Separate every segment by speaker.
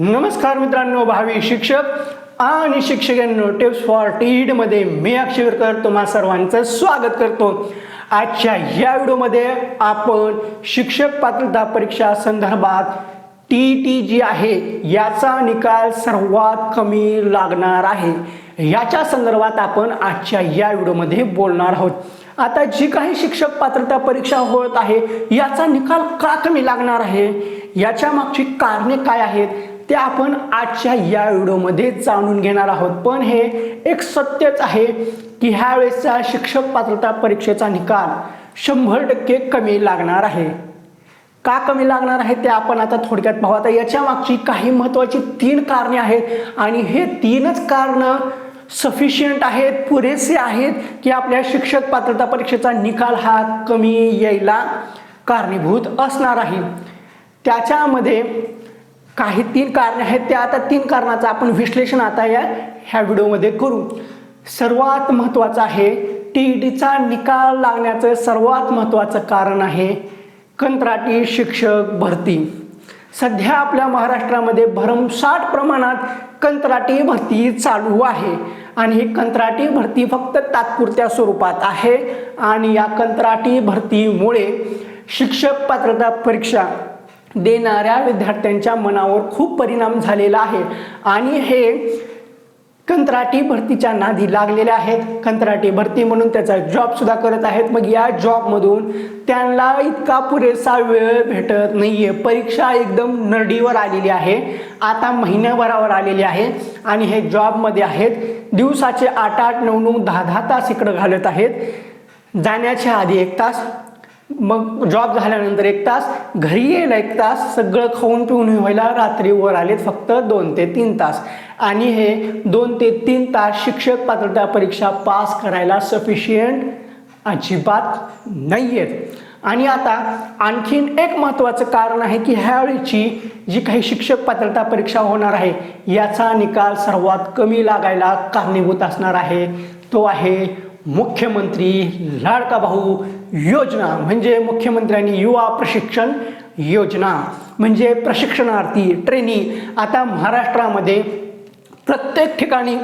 Speaker 1: नमस्कार मित्रांनो भावी शिक्षक आणि शिक्षकांनो टिप्स फॉर टीडमध्ये मी अक्षरकर तुम्हा सर्वांचं स्वागत करतो. आजच्या या व्हिडिओमध्ये आपण शिक्षक पात्रता परीक्षा संदर्भात टी टी जी आहे याचा निकाल सर्वात कमी लागणार आहे. याच्या संदर्भात आपण आजच्या या व्हिडिओमध्ये बोलणार आहोत. आता जी काही शिक्षक पात्रता परीक्षा होत आहे याचा निकाल का कमी लागणार आहे? याच्या मागची कारणे काय आहेत? ते आपण आजच्या या व्हिडिओमध्ये जाणून घेणार आहोत. पण हे एक सत्यच आहे की ह्या वेळेसचा शिक्षक पात्रता परीक्षेचा निकाल शंभर टक्के कमी लागणार आहे. का कमी लागणार आहे ते आपण आता थोडक्यात पाहू. आता याच्या मागची काही महत्त्वाची तीन कारणे आहेत आणि हे तीनच कारणं सफिशियंट आहेत पुरेसे आहेत की आपल्या शिक्षक पात्रता परीक्षेचा निकाल हा कमी यायला कारणीभूत असणार आहे. त्याच्यामध्ये काही तीन कारणं आहेत त्या आता तीन कारणाचं आपण विश्लेषण आता या ह्या व्हिडिओमध्ये करू. सर्वात महत्त्वाचं आहे टी ई डीचा निकाल लागण्याचं सर्वात महत्त्वाचं कारण आहे कंत्राटी शिक्षक भरती. सध्या आपल्या महाराष्ट्रामध्ये भरमसाठ प्रमाणात कंत्राटी भरती चालू आहे आणि ही कंत्राटी भरती फक्त तात्पुरत्या स्वरूपात आहे आणि या कंत्राटी भरतीमुळे शिक्षक पात्रता परीक्षा देणाऱ्या विद्यार्थ्यांच्या मनावर खूप परिणाम झालेला आहे. आणि हे कंत्राटी भरतीच्या नादी लागलेल्या आहेत. कंत्राटी भरती म्हणून त्याचा जॉब सुद्धा करत आहेत. मग या जॉबमधून त्यांना इतका पुरेसा वेळ भेटत नाही आहे परीक्षा एकदम नडीवर आलेली आहे. आता महिन्याभरावर आलेली आहे. आणि हे जॉबमध्ये आहेत. दिवसाचे आठ आठ नऊ नऊ दहा दहा तास इकडं घालत आहेत. जाण्याच्या आधी एक तास मग जॉब झाल्यानंतर एक तास घरी येईल एक तास सगळं खाऊन पिऊन व्हायला रात्री वर आलेत फक्त दोन ते तीन तास. आणि हे दोन ते तीन तास शिक्षक पात्रता परीक्षा पास करायला सफिशियंट अजिबात नाही आहेत आणि आता आणखीन एक महत्त्वाचं कारण आहे की ह्यावेळीची जी काही शिक्षक पात्रता परीक्षा होणार आहे याचा निकाल सर्वात कमी लागायला कारणीभूत असणार आहे. तो आहे मुख्यमंत्री लाडका भाऊ योजना म्हणजे मुख्यमंत्र्यांनी युवा प्रशिक्षण योजना म्हणजे प्रशिक्षणार्थी ट्रेनी आता महाराष्ट्रामध्ये प्रत्येक ठिकाणी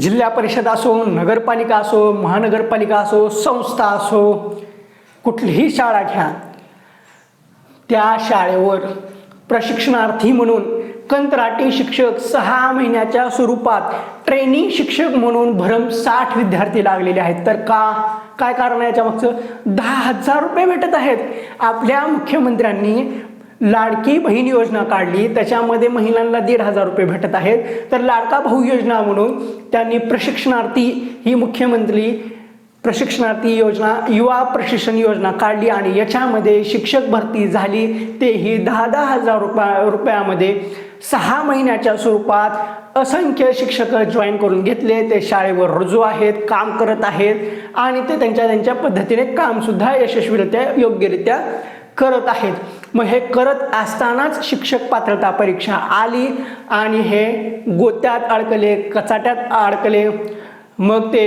Speaker 1: जिल्हा परिषद असो नगरपालिका असो महानगरपालिका असो संस्था असो कुठलीही शाळा घ्या. त्या शाळेवर प्रशिक्षणार्थी म्हणून कंत्राटी शिक्षक सहा महिन्याच्या स्वरूपात ट्रेनिंग शिक्षक म्हणून भरम साठ विद्यार्थी लागलेले आहेत. तर का? काय कारण याच्या मागचं दहा हजार रुपये भेटत आहेत. आपल्या मुख्यमंत्र्यांनी लाडकी बहीण योजना काढली. त्याच्यामध्ये महिलांना दीड हजार रुपये भेटत आहेत. तर लाडका भाऊ योजना म्हणून त्यांनी प्रशिक्षणार्थी ही मुख्यमंत्री प्रशिक्षणार्थी योजना युवा प्रशिक्षण योजना काढली आणि याच्यामध्ये शिक्षक भरती झाली. तेही दहा दहा हजार रुपया रुपयामध्ये सहा महिन्याच्या स्वरूपात असंख्य शिक्षक जॉईन करून घेतले. ते शाळेवर रुजू आहेत काम करत आहेत आणि ते त्यांच्या त्यांच्या पद्धतीने कामसुद्धा यशस्वीरित्या योग्यरित्या करत आहेत. मग हे करत असतानाच शिक्षक पात्रता परीक्षा आली आणि हे गोत्यात अडकले कचाट्यात अडकले. मग ते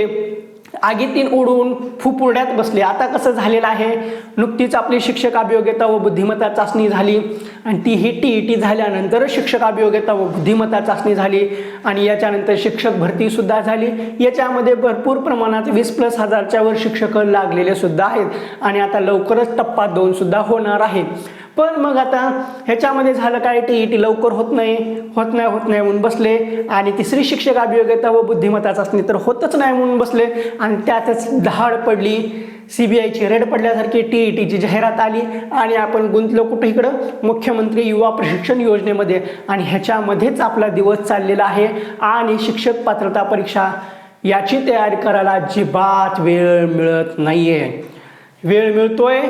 Speaker 1: आगीतीन उडून फुपुरड्यात बसले. आता कसं झालेलं आहे? नुकतीच आपली शिक्षक अभियोग्यता व बुद्धिमत्ता चाचणी झाली आणि ती ही टी ई टी झाल्यानंतर शिक्षक अभियोग्यता व बुद्धिमत्ता चाचणी झाली आणि याच्यानंतर शिक्षक भरतीसुद्धा झाली. याच्यामध्ये भरपूर प्रमाणात वीस प्लस हजारच्या वर शिक्षक लागलेले सुद्धा आहेत आणि आता लवकरच टप्पा दोनसुद्धा होणार आहे. पण मग आता ह्याच्यामध्ये झालं काय? टी ई टी लवकर होत नाही होत नाही होत नाही म्हणून बसले. आणि तिसरी शिक्षक अभियोग्यता व बुद्धिमत्ता चाचणी तर होतच नाही म्हणून बसले. आणि त्यातच धाड पडली. सी बी आयची रेड पडल्यासारखी टी ई टीची जाहिरात आली आणि आपण गुंतलो कुठे इकडं? मुख्यमंत्री युवा प्रशिक्षण योजनेमध्ये. आणि ह्याच्यामध्येच आपला दिवस चाललेला आहे. आणि शिक्षक पात्रता परीक्षा याची तयारी करायला अजिबात वेळ मिळत नाही आहे वेळ मिळतोय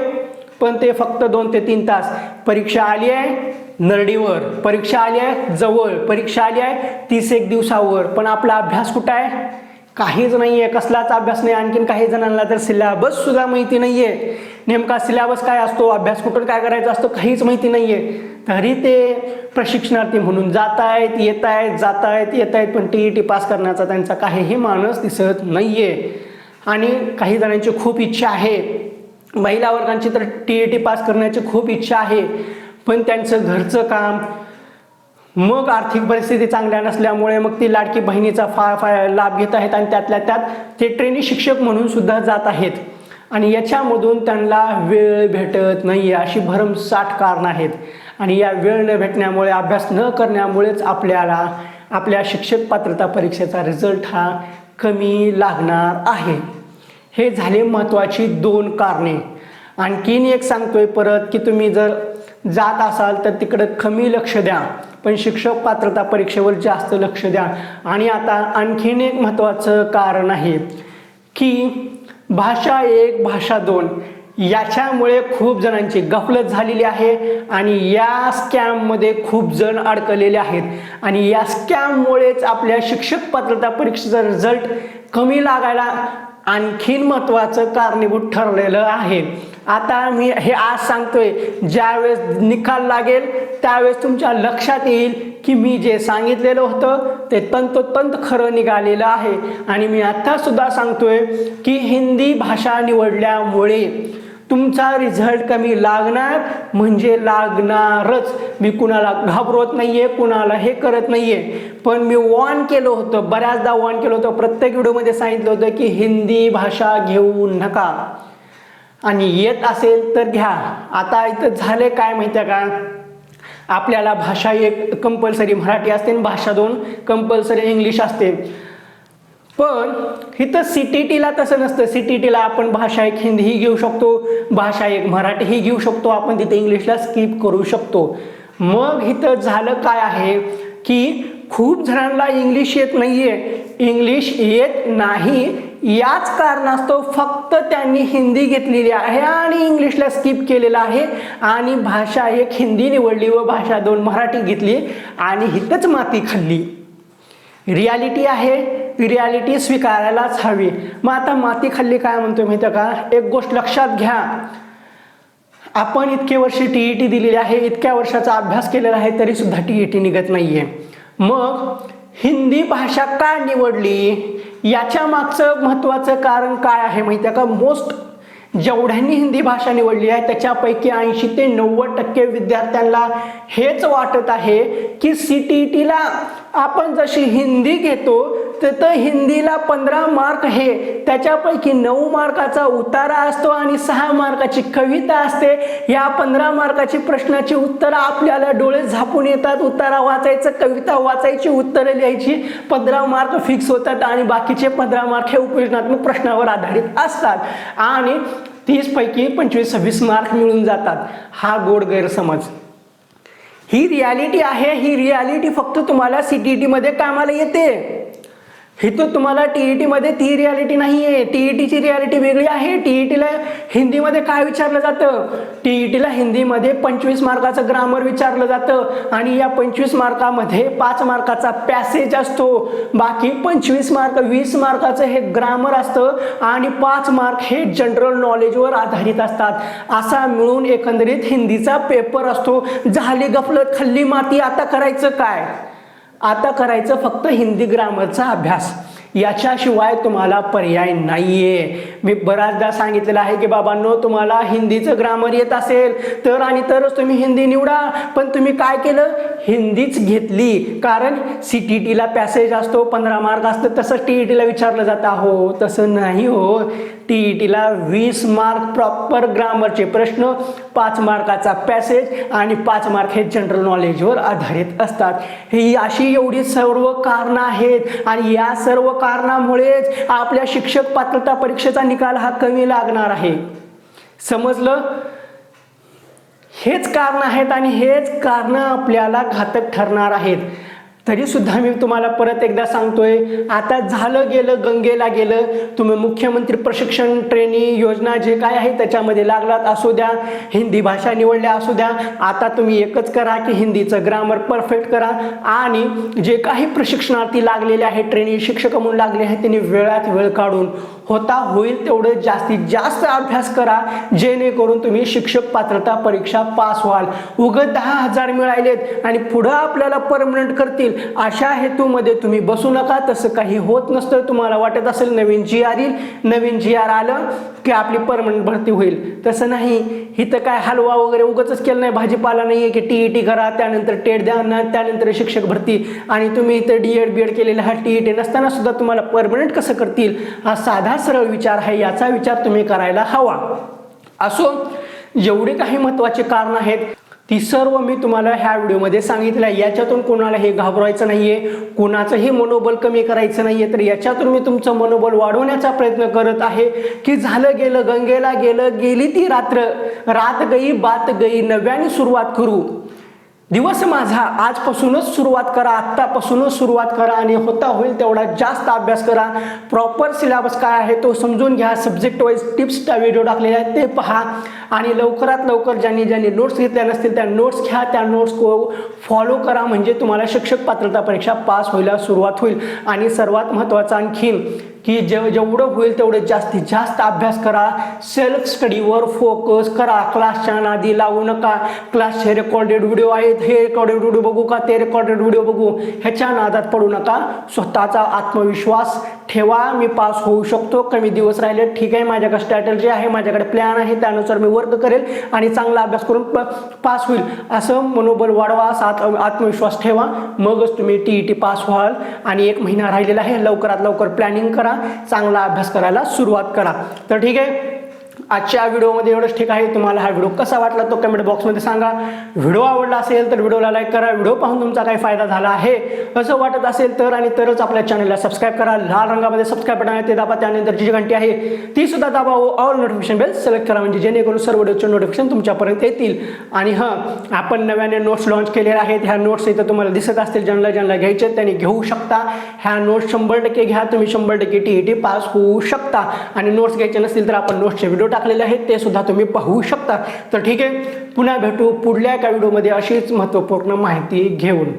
Speaker 1: पण ते फक्त दोन ते तीन तास. परीक्षा आली आहे नरडीवर परीक्षा आली आहे जवळ परीक्षा आली आहे तीस एक दिवसावर. पण आपला अभ्यास कुठं आहे? काहीच नाही आहे कसलाच अभ्यास नाही आणखीन काही जणांना तर सिलेबस सुद्धा माहिती नाही आहे नेमका सिलेबस काय असतो अभ्यास कुठून काय करायचा असतो काहीच माहिती नाही आहे तरी ते प्रशिक्षणार्थी म्हणून जात आहेत येत आहेत जात आहेत येत आहेत पण टी ई टी पास करण्याचा त्यांचा काहीही मानस दिसत नाही आहे आणि काही जणांची खूप इच्छा आहे महिला वर्गांची तर टी ई टी पास करण्याची खूप इच्छा आहे पण त्यांचं घरचं काम मग आर्थिक परिस्थिती चांगल्या नसल्यामुळे मग ती लाडकी बहिणीचा फा फा लाभ घेत आहेत आणि त्यातल्या त्यात ते ट्रेनी शिक्षक म्हणून सुद्धा जात आहेत. आणि याच्यामधून त्यांना वेळ भेटत नाही आहे अशी भरमसाठ कारणं आहेत. आणि या वेळ न भेटण्यामुळे अभ्यास न करण्यामुळेच आपल्याला आपल्या शिक्षक पात्रता परीक्षेचा रिझल्ट हा कमी लागणार आहे. हे झाले महत्त्वाची दोन कारणे. आणखीन एक सांगतोय परत की तुम्ही जर जात असाल तर तिकडं कमी लक्ष द्या पण शिक्षक पात्रता परीक्षेवर जास्त लक्ष द्या. आणि आता आणखीन एक महत्त्वाचं कारण आहे की भाषा एक भाषा दोन याच्यामुळे खूप जणांची गफलत झालेली आहे आणि या स्कॅममध्ये खूप जण अडकलेले आहेत. आणि या स्कॅममुळेच आपल्या शिक्षक पात्रता परीक्षेचा रिझल्ट कमी लागायला आणखीन महत्त्वाचं कारणीभूत ठरलेलं आहे. आता मी हे आज सांगतोय ज्यावेळेस निकाल लागेल त्यावेळेस तुमच्या लक्षात येईल की मी जे सांगितलेलं होतं ते तंतोतंत खरं निघालेलं आहे. आणि मी आत्तासुद्धा सांगतोय की हिंदी भाषा निवडल्यामुळे तुमचा रिझल्ट कमी लागणार म्हणजे लागणारच. मी कुणाला घाबरवत नाहीये कुणाला हे करत नाहीये. पण मी वॉर्न केलं होतं बऱ्याचदा वॉर्न केलं होतं. प्रत्येक व्हिडिओमध्ये सांगितलं होतं की हिंदी भाषा घेऊ नका. आणि येत असेल तर घ्या. आता इथं झाले काय माहिती आहे का? आपल्याला भाषा एक कंपल्सरी मराठी असते आणि भाषा दोन कंपल्सरी इंग्लिश असते. पण इथं सी टी टीला तसं नसतं. सी टी टीला आपण भाषा एक हिंदीही घेऊ शकतो भाषा एक मराठीही घेऊ शकतो आपण तिथे इंग्लिशला स्किप करू शकतो. मग इथं झालं काय आहे की खूप जणांना इंग्लिश येत नाहीये. इंग्लिश येत नाही. याच कारणास्तव फक्त त्यांनी हिंदी घेतलेली आहे आणि इंग्लिशला स्किप केलेलं आहे. आणि भाषा एक हिंदी निवडली व भाषा दोन मराठी घेतली आणि हिथंच माती खाल्ली. रियालिटी आहे रियालिटी स्वीकारायलाच हवी. मग आता माती खाल्ली काय म्हणतोय माहिती आहे का? एक गोष्ट लक्षात घ्या. आपण इतके वर्ष टी ई टी दिलेली आहे इतक्या वर्षाचा अभ्यास केलेला आहे तरी सुद्धा टी ई टी निघत नाहीये. मग हिंदी भाषा का निवडली? याच्या मागचं महत्त्वाचं कारण काय आहे माहिती आहे का? मोस्ट जेवढ्यांनी हिंदी भाषा निवडली आहे त्याच्यापैकी ऐंशी ते नव्वद टक्के विद्यार्थ्यांना हेच वाटत आहे की सी टी टीला आपण जशी हिंदी घेतो तर हिंदीला पंधरा मार्क हे. त्याच्यापैकी नऊ मार्काचा उतारा असतो आणि सहा मार्काची कविता असते. या पंधरा मार्काची प्रश्नाची उत्तरं आपल्याला डोळे झापून येतात. उतारा वाचायचं कविता वाचायची उत्तरं लिहायची. पंधरा मार्क फिक्स होतात आणि बाकीचे पंधरा मार्क हे उपयोजनात्मक प्रश्नावर आधारित असतात. आणि तीसपैकी पंचवीस सव्वीस मार्क मिळून जातात. हा गोड गैरसमज. ही रियालिटी आहे ही रियालिटी फक्त तुम्हाला सी टी टीमध्ये कामाला येते. इथं तुम्हाला टी ई ती रियालिटी नाही आहे टी ई रियालिटी वेगळी आहे. टी ई टीला हिंदीमध्ये काय विचारलं जातं? टी ई टीला हिंदीमध्ये पंचवीस मार्काचं ग्रामर विचारलं जातं. आणि या पंचवीस मार्कामध्ये पाच मार्काचा पॅसेज असतो. बाकी पंचवीस मार्क वीस मार्काचं हे ग्रामर असतं. आणि पाच मार्क हे जनरल नॉलेजवर आधारित असतात. असा मिळून एकंदरीत हिंदीचा पेपर असतो. झाली गफलत खाल्ली माती आता करायचं काय? आता करायचं फक्त हिंदी ग्रामरचा अभ्यास. याच्याशिवाय तुम्हाला पर्याय नाहीये. मी बऱ्याचदा सांगितलेलं आहे की बाबांनो तुम्हाला हिंदीचं ग्रामर येत असेल तर आणि तरच तुम्ही हिंदी निवडा. पण तुम्ही काय केलं? हिंदीच घेतली. कारण सी टी टीला पॅसेज असतो पंधरा मार्क असतं तसं टी ई टीला विचारलं जातं. हो तसं नाही हो. टी ई टीला वीस मार्क प्रॉपर ग्रामरचे प्रश्न पाच मार्काचा पॅसेज आणि पाच मार्क हे जनरल नॉलेजवर आधारित असतात. ही अशी एवढी सर्व कारणं आहेत आणि या सर्व कारणामुळेच आपल्या शिक्षक पात्रता परीक्षेचा निकाल हा कमी लागणार आहे. समजलं? हेच कारण आहेत आणि हेच कारण आपल्याला घातक ठरणार आहेत. तरीसुद्धा मी तुम्हाला परत एकदा सांगतोय आता झालं गेलं गंगेला गेलं तुम्ही मुख्यमंत्री प्रशिक्षण ट्रेनी योजना जे काय आहे त्याच्यामध्ये लागलात असू द्या. हिंदी भाषा निवडल्या असू द्या. आता तुम्ही एकच करा की हिंदीचं ग्रामर परफेक्ट करा. आणि जे काही प्रशिक्षणार्थी लागलेले आहेत ट्रेनी शिक्षक म्हणून लागले आहेत त्यांनी वेळात वेळ काढून होता होईल तेवढं जास्तीत जास्त अभ्यास करा जेणेकरून तुम्ही शिक्षक पात्रता परीक्षा पास व्हाल. उगत दहा हजार मिळालेत आणि पुढं आपल्याला परमनंट करतील. अशा हेतूमध्ये तुम्ही बसू नका. तसं काही होत नसतं. तुम्हाला वाटत असेल नवीन जी आर येईल नवीन जी आर आलं की आपली परमनंट भरती होईल. तसं नाही. इथं काय हलवा वगैरे उगतच केलं नाही. भाजीपाला नाही आहे की टी ई टी करा त्यानंतर टेट द्या ना त्यानंतर शिक्षक भरती. आणि तुम्ही इथं डी एड बी एड केलेलं हा टी ई टी नसताना सुद्धा तुम्हाला परमनंट कसं करतील? हा साधा सरळ विचार आहे याचा विचार तुम्ही करायला हवा. असो जेवढे काही महत्त्वाचे कारण आहेत ती सर्व मी तुम्हाला ह्या व्हिडिओमध्ये सांगितलं आहे. याच्यातून कोणालाही घाबरायचं आहे कोणाचंही मनोबल कमी करायचं नाहीये तर याच्यातून मी तुमचं मनोबल वाढवण्याचा प्रयत्न करत आहे की झालं गेलं गंगेला गेलं गेली ती रात्र. रात गई बात गई नव्याने सुरुवात करू. दिवस माझा आजपासूनच सुरुवात करा आत्तापासूनच सुरुवात करा आणि होता होईल तेवढा जास्त अभ्यास करा. प्रॉपर सिलेबस काय आहे तो समजून घ्या सब्जेक्ट वाईज टिप्सचा व्हिडिओ टाकलेला आहेत ते पहा. आणि लवकरात लवकर ज्यांनी ज्यांनी नोट्स घेतल्या नसतील त्या नोट्स घ्या त्या नोट्स को फॉलो करा म्हणजे तुम्हाला शिक्षक पात्रता परीक्षा पास व्हायला सुरुवात होईल. आणि सर्वात महत्त्वाचं आणखीन की जेव जेवढं होईल तेवढं जास्तीत जास्त अभ्यास करा. सेल्फ स्टडीवर फोकस करा. क्लासच्या नादी लावू नका. क्लासचे रेकॉर्डेड व्हिडिओ आहेत. हे रेकॉर्डेड व्हिडिओ बघू का? ते रेकॉर्डेड व्हिडिओ बघू. ह्याच्या नादात पडू नका. स्वतःचा आत्मविश्वास ठेवा. मी पास होऊ शकतो. कमी दिवस राहिले. ठीक आहे. माझ्याकडे स्ट्रॅटर्जी आहे. माझ्याकडे प्लॅन आहे. त्यानुसार मी वर्क करेल आणि चांगला अभ्यास करून प पास होईल. असं मनोबल वाढवा. असा आत्म आत्मविश्वास ठेवा. मगच तुम्ही टी ई टी पास व्हाल. आणि एक महिना राहिलेला आहे. लवकरात लवकर प्लॅनिंग करा. चांगला अभ्यास करायला सुरुवात करा. तर ठीक आहे? आजच्या व्हिडिओमध्ये एवढंच ठीक आहे. तुम्हाला हा व्हिडिओ कसा वाटला तो कमेंट बॉक्समध्ये सांगा. व्हिडिओ आवडला असेल तर व्हिडिओला लाईक करा. व्हिडिओ पाहून तुमचा काही फायदा झाला आहे. असं वाटत असेल तर आणि तरच आपल्या चॅनलला सबस्क्राईब करा. लाल रंगामध्ये सबस्क्राईब बटन आहे ते दाबा. त्यानंतर जी घंटी आहे ती सुद्धा दाबा ऑल नोटिफिकेशन बेल सिलेक्ट करा. म्हणजे जेणेकरून सर्व व्हिडिओचे नोटिफिकेशन तुमच्यापर्यंत येतील. आणि हां आपण नव्याने नोट्स लॉन्च केलेले आहेत. ह्या नोट्स इथं तुम्हाला दिसत असतील ज्यांना ज्यांना घ्यायचे आहेत त्यांनी घेऊ शकता. ह्या नोट्स शंभर टक्के घ्या. तुम्ही शंभर टक्के टी ई टी पास होऊ शकता. आणि नोट्स घ्यायचे नसतील तर आपण नोट्सचे व्हिडिओ टाकलेले आहेत ते सुद्धा तुम्ही पाहू शकता. तर ठीक आहे पुन्हा भेटू पुढल्या एका व्हिडिओमध्ये अशीच महत्त्वपूर्ण माहिती घेऊन.